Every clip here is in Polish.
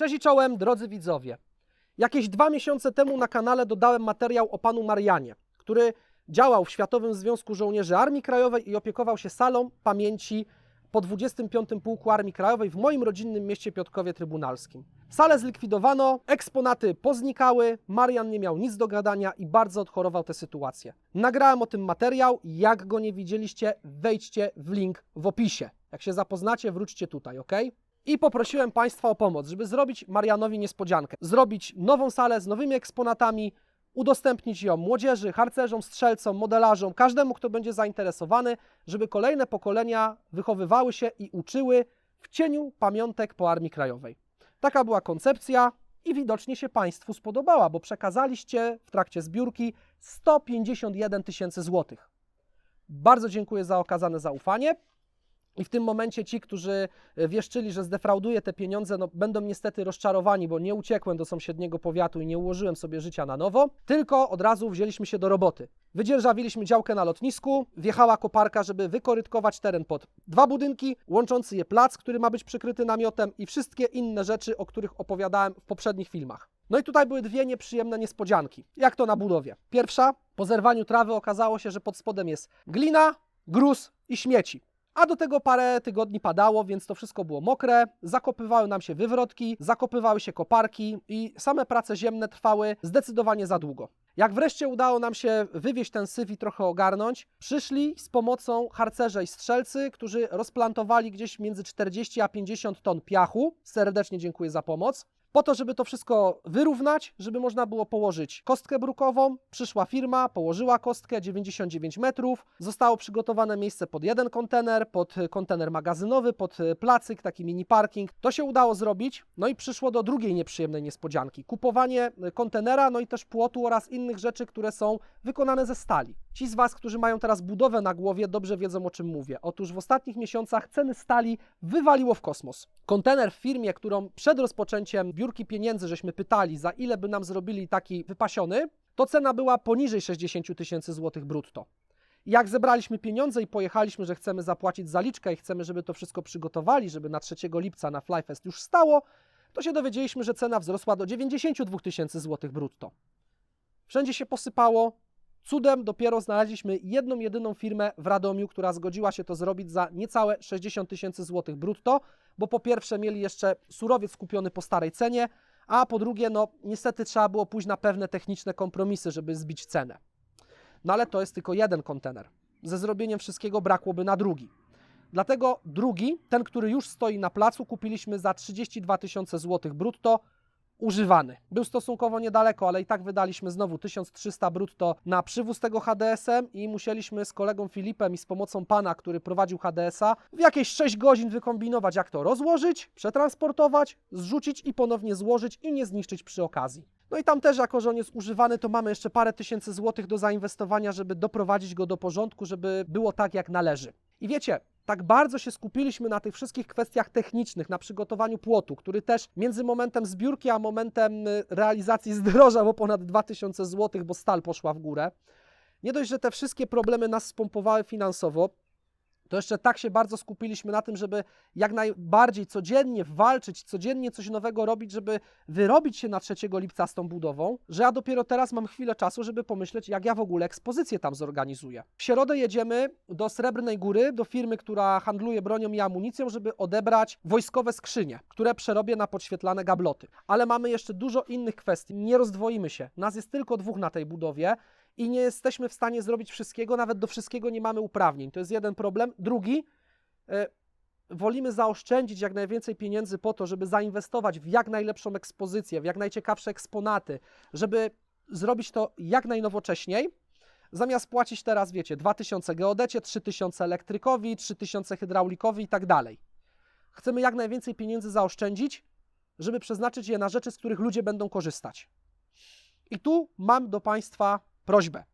Cześć i czołem, drodzy widzowie. Jakieś dwa miesiące temu na kanale dodałem materiał o panu Marianie, który działał w Światowym Związku Żołnierzy Armii Krajowej i opiekował się salą pamięci po 25. Pułku Armii Krajowej w moim rodzinnym mieście Piotrkowie Trybunalskim. Salę zlikwidowano, eksponaty poznikały, Marian nie miał nic do gadania i bardzo odchorował tę sytuację. Nagrałem o tym materiał, jak go nie widzieliście, wejdźcie w link w opisie. Jak się zapoznacie, wróćcie tutaj, ok? I poprosiłem Państwa o pomoc, żeby zrobić Marianowi niespodziankę. Zrobić nową salę z nowymi eksponatami, udostępnić ją młodzieży, harcerzom, strzelcom, modelarzom, każdemu, kto będzie zainteresowany, żeby kolejne pokolenia wychowywały się i uczyły w cieniu pamiątek po Armii Krajowej. Taka była koncepcja i widocznie się Państwu spodobała, bo przekazaliście w trakcie zbiórki 151 tysięcy złotych. Bardzo dziękuję za okazane zaufanie. I w tym momencie ci, którzy e, wieszczyli, że zdefrauduję te pieniądze, no, będą niestety rozczarowani, bo nie uciekłem do sąsiedniego powiatu i nie ułożyłem sobie życia na nowo, tylko od razu wzięliśmy się do roboty. Wydzierżawiliśmy działkę na lotnisku, wjechała koparka, żeby wykorytkować teren pod dwa budynki, łączący je plac, który ma być przykryty namiotem i wszystkie inne rzeczy, o których opowiadałem w poprzednich filmach. No i tutaj były dwie nieprzyjemne niespodzianki. Jak to na budowie? Pierwsza, po zerwaniu trawy okazało się, że pod spodem jest glina, gruz i śmieci. A do tego parę tygodni padało, więc to wszystko było mokre, zakopywały nam się wywrotki, zakopywały się koparki i same prace ziemne trwały zdecydowanie za długo. Jak wreszcie udało nam się wywieźć ten syf i trochę ogarnąć, przyszli z pomocą harcerze i strzelcy, którzy rozplantowali gdzieś między 40 a 50 ton piachu. Serdecznie dziękuję za pomoc. Po to, żeby to wszystko wyrównać, żeby można było położyć kostkę brukową, przyszła firma, położyła kostkę 99 metrów, zostało przygotowane miejsce pod jeden kontener, pod kontener magazynowy, pod placyk, taki mini parking. To się udało zrobić, no i przyszło do drugiej nieprzyjemnej niespodzianki. Kupowanie kontenera, no i też płotu oraz innych rzeczy, które są wykonane ze stali. Ci z Was, którzy mają teraz budowę na głowie, dobrze wiedzą o czym mówię. Otóż w ostatnich miesiącach ceny stali wywaliło w kosmos. Kontener w firmie, którą przed rozpoczęciem biurki pieniędzy żeśmy pytali, za ile by nam zrobili taki wypasiony, to cena była poniżej 60 tysięcy złotych brutto. Jak zebraliśmy pieniądze i pojechaliśmy, że chcemy zapłacić zaliczkę i chcemy, żeby to wszystko przygotowali, żeby na 3 lipca na Flyfest już stało, to się dowiedzieliśmy, że cena wzrosła do 92 tysięcy złotych brutto. Wszędzie się posypało. Cudem dopiero znaleźliśmy jedną, jedyną firmę w Radomiu, która zgodziła się to zrobić za niecałe 60 tysięcy złotych brutto, bo po pierwsze mieli jeszcze surowiec kupiony po starej cenie, a po drugie, no niestety trzeba było pójść na pewne techniczne kompromisy, żeby zbić cenę. No ale to jest tylko jeden kontener. Ze zrobieniem wszystkiego brakłoby na drugi. Dlatego drugi, ten, który już stoi na placu, kupiliśmy za 32 tysiące złotych brutto, używany. Był stosunkowo niedaleko, ale i tak wydaliśmy znowu 1300 brutto na przywóz tego HDS-em i musieliśmy z kolegą Filipem i z pomocą pana, który prowadził HDS-a, w jakieś 6 godzin wykombinować, jak to rozłożyć, przetransportować, zrzucić i ponownie złożyć i nie zniszczyć przy okazji. No i tam też, jako że on jest używany, to mamy jeszcze parę tysięcy złotych do zainwestowania, żeby doprowadzić go do porządku, żeby było tak, jak należy. I wiecie, tak bardzo się skupiliśmy na tych wszystkich kwestiach technicznych, na przygotowaniu płotu, który też między momentem zbiórki a momentem y, realizacji zdrożał o ponad 2000 zł, bo stal poszła w górę. Nie dość, że te wszystkie problemy nas spompowały finansowo, to jeszcze tak się bardzo skupiliśmy na tym, żeby jak najbardziej codziennie walczyć, codziennie coś nowego robić, żeby wyrobić się na 3 lipca z tą budową, że ja dopiero teraz mam chwilę czasu, żeby pomyśleć, jak ja w ogóle ekspozycję tam zorganizuję. W środę jedziemy do Srebrnej Góry, do firmy, która handluje bronią i amunicją, żeby odebrać wojskowe skrzynie, które przerobię na podświetlane gabloty. Ale mamy jeszcze dużo innych kwestii, nie rozdwoimy się. Nas jest tylko dwóch na tej budowie i nie jesteśmy w stanie zrobić wszystkiego, nawet do wszystkiego nie mamy uprawnień. To jest jeden problem. Drugi, e, wolimy zaoszczędzić jak najwięcej pieniędzy po to, żeby zainwestować w jak najlepszą ekspozycję, w jak najciekawsze eksponaty, żeby zrobić to jak najnowocześniej, zamiast płacić teraz, wiecie, 2000 geodecie, 3000 elektrykowi, 3000 hydraulikowi i tak dalej. Chcemy jak najwięcej pieniędzy zaoszczędzić, żeby przeznaczyć je na rzeczy, z których ludzie będą korzystać. I tu mam do Państwa prośbę.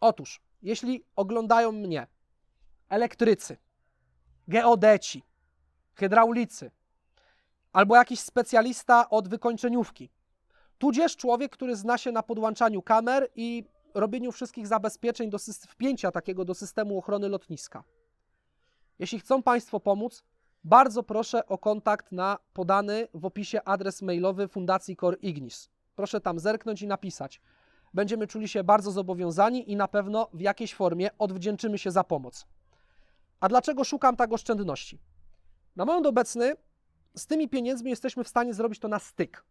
Otóż, jeśli oglądają mnie elektrycy, geodeci, hydraulicy albo jakiś specjalista od wykończeniówki, tudzież człowiek, który zna się na podłączaniu kamer i robieniu wszystkich zabezpieczeń do wpięcia takiego do systemu ochrony lotniska. Jeśli chcą Państwo pomóc, bardzo proszę o kontakt na podany w opisie adres mailowy Fundacji Cor Ignis. Proszę tam zerknąć i napisać. Będziemy czuli się bardzo zobowiązani i na pewno w jakiejś formie odwdzięczymy się za pomoc. A dlaczego szukam tak oszczędności? Na moment obecny z tymi pieniędzmi jesteśmy w stanie zrobić to na styk.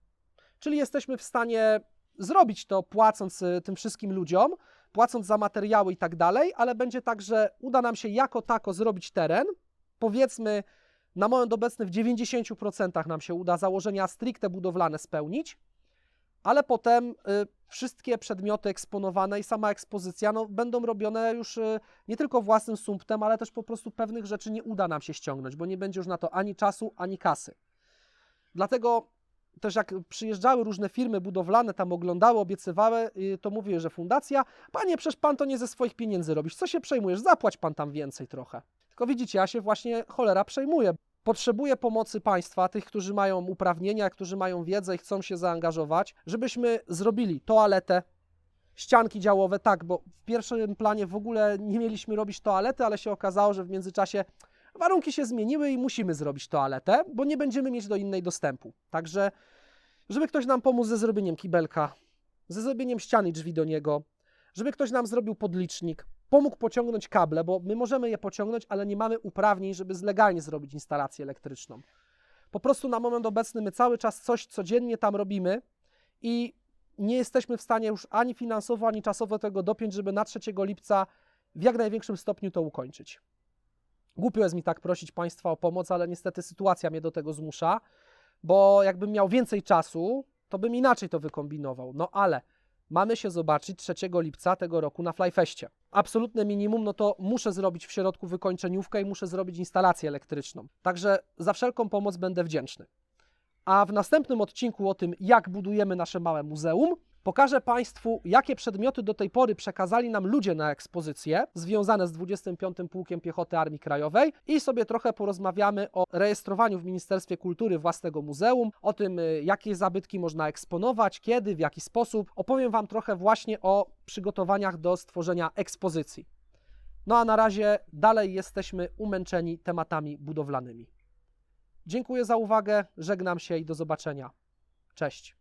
Czyli jesteśmy w stanie zrobić to płacąc y, tym wszystkim ludziom, płacąc za materiały i tak dalej, ale będzie tak, że uda nam się jako tako zrobić teren. Powiedzmy, na moment obecny w 90% nam się uda założenia stricte budowlane spełnić, ale potem y, wszystkie przedmioty eksponowane i sama ekspozycja no, będą robione już y, nie tylko własnym sumptem, ale też po prostu pewnych rzeczy nie uda nam się ściągnąć, bo nie będzie już na to ani czasu, ani kasy. Dlatego też jak przyjeżdżały różne firmy budowlane, tam oglądały, obiecywały, y, to mówiły, że fundacja, panie, przecież pan to nie ze swoich pieniędzy robisz, co się przejmujesz, zapłać pan tam więcej trochę. Tylko widzicie, ja się właśnie cholera przejmuję. Potrzebuję pomocy państwa, tych, którzy mają uprawnienia, którzy mają wiedzę i chcą się zaangażować, żebyśmy zrobili toaletę, ścianki działowe, tak, bo w pierwszym planie w ogóle nie mieliśmy robić toalety, ale się okazało, że w międzyczasie warunki się zmieniły i musimy zrobić toaletę, bo nie będziemy mieć do innej dostępu. Także, żeby ktoś nam pomógł ze zrobieniem kibelka, ze zrobieniem ściany drzwi do niego, żeby ktoś nam zrobił podlicznik, pomógł pociągnąć kable, bo my możemy je pociągnąć, ale nie mamy uprawnień, żeby legalnie zrobić instalację elektryczną. Po prostu na moment obecny my cały czas coś codziennie tam robimy i nie jesteśmy w stanie już ani finansowo, ani czasowo tego dopiąć, żeby na 3 lipca w jak największym stopniu to ukończyć. Głupio jest mi tak prosić Państwa o pomoc, ale niestety sytuacja mnie do tego zmusza, bo jakbym miał więcej czasu, to bym inaczej to wykombinował. No ale mamy się zobaczyć 3 lipca tego roku na Flyfeście. Absolutne minimum, no to muszę zrobić w środku wykończeniówkę i muszę zrobić instalację elektryczną. Także za wszelką pomoc będę wdzięczny. A w następnym odcinku o tym, jak budujemy nasze małe muzeum, pokażę Państwu, jakie przedmioty do tej pory przekazali nam ludzie na ekspozycję związane z 25. Pułkiem Piechoty Armii Krajowej i sobie trochę porozmawiamy o rejestrowaniu w Ministerstwie Kultury własnego muzeum, o tym, y, jakie zabytki można eksponować, kiedy, w jaki sposób. Opowiem Wam trochę właśnie o przygotowaniach do stworzenia ekspozycji. No a na razie dalej jesteśmy umęczeni tematami budowlanymi. Dziękuję za uwagę, żegnam się i do zobaczenia. Cześć.